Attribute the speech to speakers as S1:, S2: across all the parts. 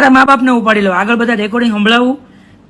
S1: તારા મા બાપને ઉપાડી લો. આગળ બધા રેકોર્ડિંગ સંભળાવું.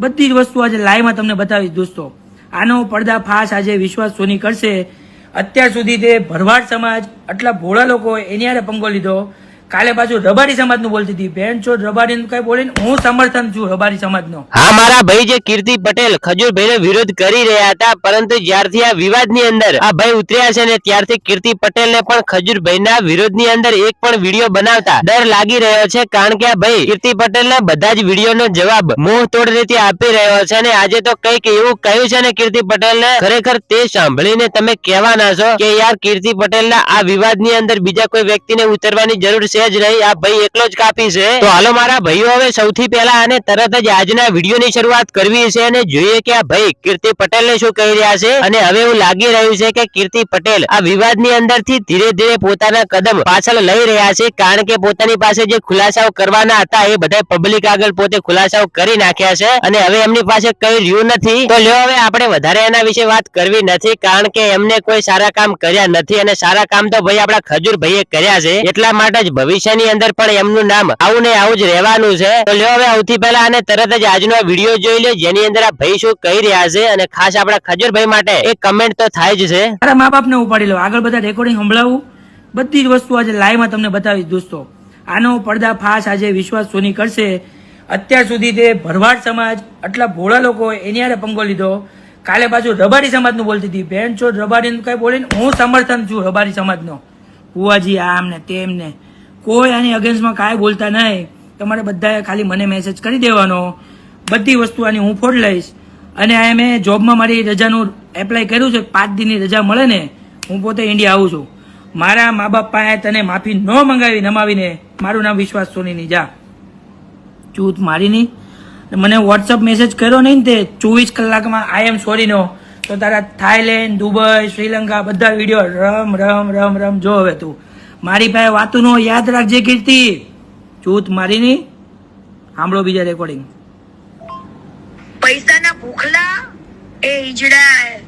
S1: બધી જ વસ્તુ આજે લાઈવમાં તમને બતાવીશ દોસ્તો. આનો પડદા ફાસ આજે વિશ્વાસ સોની કરશે. અત્યાર સુધી તે ભરવાડ સમાજ, આટલા ભોળા લોકો એની આરે પંગો લીધો. કાલે પાછું રબારી સમાજનું બોલતી હતી. બેન, છો રબારી કઈ બોલીને હું સમર્થન છું રબારી સમાજનો.
S2: હા, મારા ભાઈ જે કીર્તિ પટેલ ખજૂરભાઈ વિરોધ કરી રહ્યા હતા, પરંતુ જ્યારથી આ વિવાદની અંદર આ ભાઈ ઉતર્યા છે ને ત્યારથી કીર્તિ પટેલને પણ ખજૂરભાઈના વિરોધની અંદર એક પણ વીડિયો બનાવતા ડર લાગી રહ્યો છે, કારણ કે આ ભાઈ કીર્તિ પટેલને બધા જ વિડીયોનો જવાબ મોહ તોડ રીતે આપી રહ્યો છે ને આજે તો કંઈક એવું કહ્યું છે ને કીર્તિ પટેલ ને ખરેખર તે સાંભળીને તમે કહેવાના છો કે યાર કીર્તિ પટેલના આ વિવાદની અંદર બીજા કોઈ વ્યક્તિને ઉતરવાની જરૂર છે જ નહીં, આ ભાઈ એકલો જ કાપી છે. તો હાલો મારા ભાઈઓ, હવે સૌથી પહેલા અને તરત જ આજના વિડીયોની શરૂઆત કરવી છે અને જોઈએ કે આ ભાઈ કીર્તિ પટેલને શું કહી રહ્યા છે. અને હવે એવું લાગી રહ્યું છે કે કીર્તિ પટેલ આ વિવાદની અંદરથી ધીરે ધીરે પોતાના કદમ પાછળ લઈ રહ્યા છે, કારણ કે પોતાની પાસે જે ખુલાસાઓ કરવાના હતા એ બધા પબ્લિક આગળ પોતે ખુલાસાઓ કરી નાખ્યા છે. અને હવે એમની પાસે કઈ રહ્યું નથી. તો લ્યો હવે આપણે વધારે એના વિશે વાત કરવી નથી, કારણ કે એમને કોઈ સારા કામ કર્યા નથી. અને સારા કામ તો ભાઈ આપણા ખજૂર ભાઈએ કર્યા છે. એટલા માટે જ ભવિષ્યની અંદર પણ એમનું નામ આવું ને આવું જ રહેવાનું છે. તો લ્યો હવે સૌથી પહેલા અને તરત જ આજનો વીડિયો જોઈ લે, જેની અંદર આ ભાઈ શું કહી રહ્યા છે અને ખાસ આપણા ખજુરભાઈ માટે એક કમેન્ટ તો થાય જ છે.
S1: મારા મા બાપને ઉપાડી લો. આગળ બધા રેકોર્ડિંગ સંભળાવું. બધી જ વસ્તુ આજે લાઈવમાં તમને બતાવીશ દોસ્તો. આનો પડદા ફાસ આજે વિશ્વાસ સોની કરશે. અત્યાર સુધી તે ભરવાડ સમાજ આટલા ભોળા લોકો એની આરે પંગો લીધો. કાલે પાછું રબારી સમાજનું બોલતી હતી. બેન છો રબારી કઈ બોલીને હું સમર્થન છું રબારી સમાજનો. ભુવાજી આમ ને તેમ ને કોઈ આની અગેન્સ્ટમાં કાંઈ બોલતા નહીં. તમારે બધાએ ખાલી મને મેસેજ કરી દેવાનો. બધી વસ્તુ આની હું ફોડ લઈશ. અને આ મેં જોબમાં મારી રજાનું એપ્લાય કર્યું છે. પાંચ દિનની રજા મળે ને, હું પોતે ઇન્ડિયા આવું છું. મારા મા બાપ પાસે તને માફી ન મંગાવી, નમાવીને. મારું નામ વિશ્વાસ સોનીની, જા. ચૂત નહીં. મને વોટ્સઅપ મેસેજ કર્યો નહીં તે ચોવીસ કલાકમાં આઈ એમ સોરીનો તો તારા થાઈલેન્ડ દુબઈ શ્રીલંકા બધા વીડિયો રમ રમ રમ રમ, જો હવે તું. મારી પાસે વાતું નો યાદ રાખજે કીર્તિ. ચૂત મારી ની સાંભળો બીજા રેકોર્ડિંગ
S3: પૈસાના ભૂખલા એ ઈજડા